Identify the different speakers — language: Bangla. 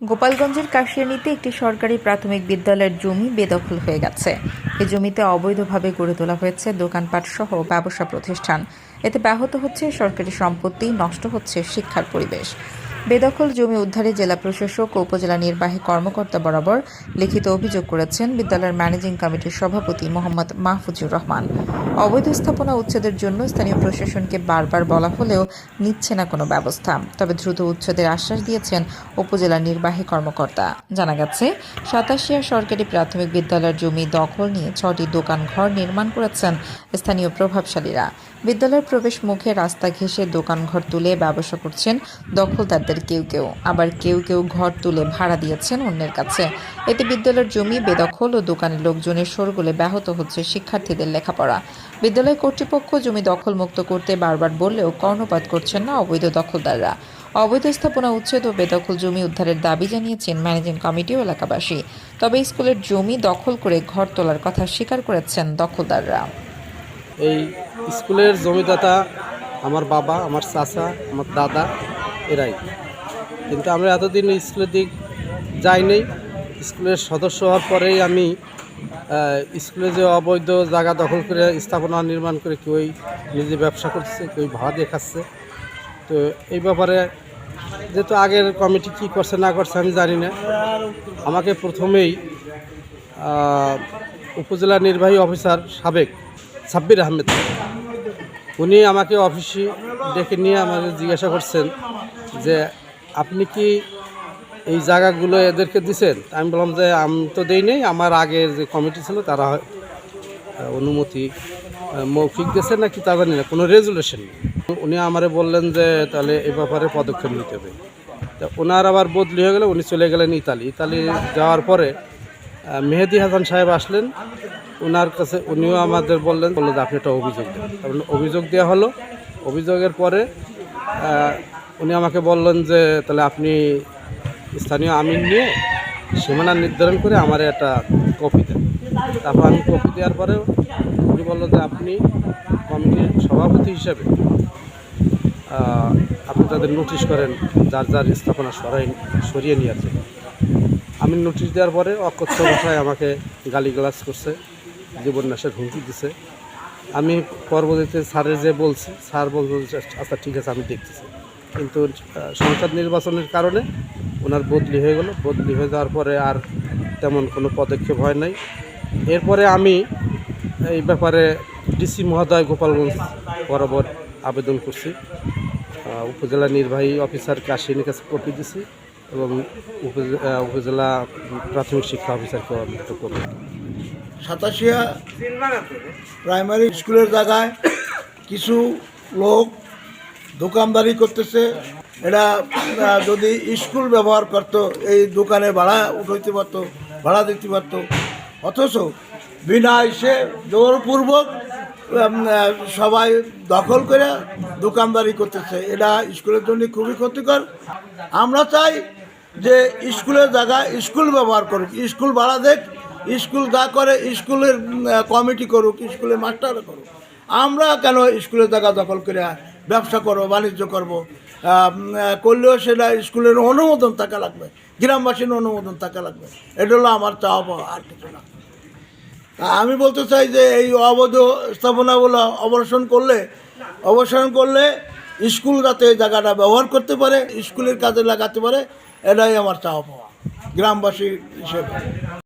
Speaker 1: গোপালগঞ্জের কাশিয়ানীতে একটি সরকারি প্রাথমিক বিদ্যালয়ের জমি বেদখল হয়ে গেছে। এ জমিতে অবৈধভাবে গড়ে তোলা হয়েছে দোকানপাট সহ ব্যবসা প্রতিষ্ঠান। এতে ব্যাহত হচ্ছে সরকারি সম্পত্তি, নষ্ট হচ্ছে শিক্ষার পরিবেশ। বেদখল জমি উদ্ধারে জেলা প্রশাসক ও উপজেলা নির্বাহী কর্মকর্তা বরাবর লিখিত অভিযোগ করেছেন বিদ্যালয়ের ম্যানেজিং কমিটির সভাপতি মোহাম্মদ মাহফুজুর রহমান। অবৈধ স্থাপনা উচ্ছেদের জন্য স্থানীয় প্রশাসনকে বারবার বলা হলেও নিচ্ছে না কোনো ব্যবস্থা। তবে দ্রুত উচ্ছেদের আশ্বাস দিয়েছেন উপজেলা নির্বাহী কর্মকর্তা। জানা গেছে, সাতাশিয়া সরকারি প্রাথমিক বিদ্যালয়ের জমি দখল নিয়ে ছটি দোকান ঘর নির্মাণ করেছেন স্থানীয় প্রভাবশালীরা। বিদ্যালয়ের প্রবেশ মুখে রাস্তা ঘেঁষে দোকানঘর তুলে ব্যবসা করছেন দখলদারদের কেউ কেউ। আবার কেউ কেউ ঘর তুলে ভাড়া দিয়েছেন অন্যের কাছে। এতে বিদ্যালয়ের জমি, বেদখল ও দোকানের লোকজনের শোরগোলে ব্যাহত হচ্ছে শিক্ষার্থীদের লেখাপড়া। বিদ্যালয় কর্তৃপক্ষ জমি দখলমুক্ত করতে বারবার বললেও কর্ণপাত করছেন না অবৈধ দখলদাররা। অবৈধ স্থাপনা, উচ্ছেদ ও বেদখল জমি উদ্ধারের দাবি জানিয়েছেন ম্যানেজিং কমিটি ও এলাকাবাসী। তবে স্কুলের জমি দখল করে ঘর তোলার কথা স্বীকার করেছেন দখলদাররা।
Speaker 2: এই স্কুলের জমিদাতা আমার বাবা, আমার চাচা, আমার দাদা, এরাই। কিন্তু আমরা এতদিন স্কুলের দিক যাইনি। স্কুলের সদস্য হওয়ার পরেই আমি স্কুলে যে অবৈধ জায়গা দখল করে, স্থাপনা নির্মাণ করে কেউই নিজে ব্যবসা করছে কেউ ভাড়া দিয়ে খাচ্ছে। তো এই ব্যাপারে যেহেতু আগের কমিটি কী করছে, না করছে, আমি জানি না। আমাকে প্রথমেই উপজেলা নির্বাহী অফিসার সাবেক সাব্বির আহমেদ, উনি আমাকে অফিসে ডেকে নিয়ে আমাকে জিজ্ঞাসা করছেন যে আপনি কি এই জায়গাগুলো এদেরকে দিছেন? আমি বললাম যে, আমি তো দেই নেই। আমার আগের যে কমিটি ছিল, তারা অনুমতি মৌখিক দিয়েছে নাকি তা জানি না, কোনো রেজুলেশন নেই। উনি আমারে বললেন যে, তাহলে এ ব্যাপারে পদক্ষেপ নিতে হবে। তা ওনার আবার বদলি হয়ে গেলে, উনি চলে গেলেন ইতালি। ইতালি যাওয়ার পরে মেহেদি হাসান সাহেব আসলেন। ওনার কাছে উনিও আমাদের বললেন, বলল যে, আপনি একটা অভিযোগ দেন। তারপর অভিযোগ দেওয়া হলো। অভিযোগের পরে উনি আমাকে বললেন যে, তাহলে আপনি স্থানীয় আমিন নিয়ে সীমানা নির্ধারণ করে আমার একটা কপি দেন। তারপর আমি কপি দেওয়ার পরে উনি বলল যে, আপনি কমিটির সভাপতি হিসেবে আপনি তাদের নোটিশ করেন যার যার স্থাপনা সরাই, সরিয়ে নিয়ে আসেন। আমি নোটিশ দেওয়ার পরে অকথ্য ভাষায় আমাকে গালিগালাজ করছে জীবন্যাসের হুমকি দিছে। আমি পরবর্তীতে স্যারের যে বলছি, স্যার বলছে আচ্ছা ঠিক আছে, আমি দেখতেছি। কিন্তু সংসদ নির্বাচনের কারণে ওনার বদলি হয়ে গেল। বদলি হয়ে যাওয়ার পরে আর তেমন কোনো পদক্ষেপ হয় নাই। এরপরে আমি এই ব্যাপারে ডিসি মহোদয় গোপালগঞ্জ বরাবর আবেদন করছি। উপজেলা নির্বাহী অফিসার কাশিনীর কাছে কপি দিছি এবং উপজে- উপজেলা প্রাথমিক শিক্ষা অফিসারকে অবহিত করব
Speaker 3: সাতাশিয়া প্রাইমারি স্কুলের জায়গায় কিছু লোক দোকানদারি করতেছে। এরা যদি স্কুল ব্যবহার করত, এই দোকানে ভাড়া উঠাইতে পারত, ভাড়া দিতে পারত। অথচ বিনা এসে জোরপূর্বক সবাই দখল করে দোকানদারি করতেছে। এটা স্কুলের জন্য খুবই ক্ষতিকর। আমরা চাই যে স্কুলের জায়গা স্কুল ব্যবহার করুক, স্কুল ভাড়া দেখ, স্কুল যা করে স্কুলের কমিটি করুক, স্কুলের মাস্টার করুক। আমরা কেন স্কুলের জায়গা দখল করে ব্যবসা করব বাণিজ্য করব করলেও সেটা স্কুলের অনুমোদন থাকা লাগবে গ্রামবাসীর অনুমোদন থাকা লাগবে। এটা হলো আমার চাওয়া পাওয়া, আর কিছু না। আমি বলতে চাই যে এই অবৈধ স্থাপনাগুলো অবসান করলে অবসান করলে স্কুল যাতে এই জায়গাটা ব্যবহার করতে পারে স্কুলের কাজে লাগাতে পারে এটাই আমার চাওয়া পাওয়া গ্রামবাসী হিসেবে।